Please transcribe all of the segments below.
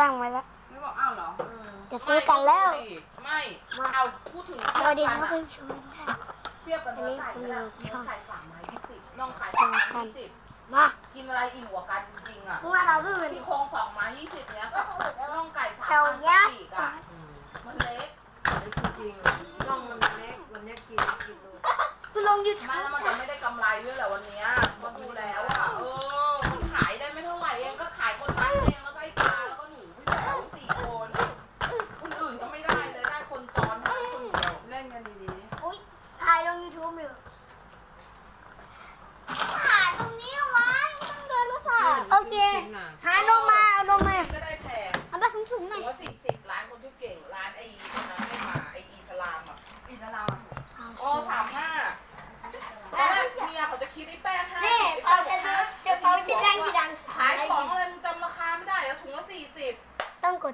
ตั้งไว้แล้ว ไม่บอกอ้าวเหรอเออจะซื้อกันแล้ว ไม่เอาพูดถึงสวัสดีครับคุณผู้ชมทุกท่านเทียบกับเนื้อไก่อันนี้แล้วผมเนื้อยู่อช่องไก่สามไม้ยี่สิบน่องไก่สามไม้ยี่สิบมากินอะไรอิ่มกว่ากันจริงๆอะเมื่อเราซื้อที่โครงสองไม้ยี่สิบเนี้ยกับน่องไก่สามเจ้าอันยักษ์ปีกอะมันเล็กจริงๆน้องมันเล็กวันนี้กินกินดูคุณลงยูทูไม่บแล้วมันจะไม่ได้กำไรด้วยแหละวันเนี้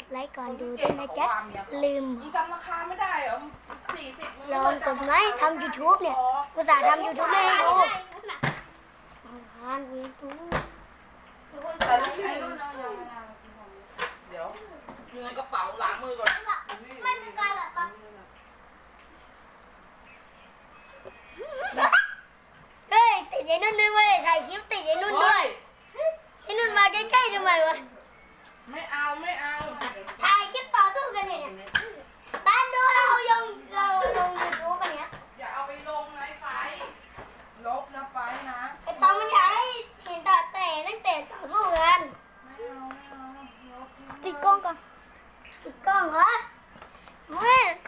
ดไลค์ก่อนดูด้วยนะจ๊ะ ลืมมึงจำราคาไม่ได้เหรอสี่สิบลองกดไลค์ทำ YouTube เนี่ยอุตส่าห์ทำยูทูบไม่ให้ดูทานยูทูบแต่ละทีไอ้รุ่นเอายังไม่ได้กินของเดี๋ยวเงินกระเป๋าล้างมือก่อนไม่มีการหรอปะเฮ้ยติดไอ้นุ่นด้วยเว้ยถ่ายคลิปติดไอ้นุ่นด้วยไอ้นุ่นมาใกล้ๆทำไมวะ ไม่เอาไม่เอาถ่าย ไอ้ปอมันอยากให้เห็นต่อ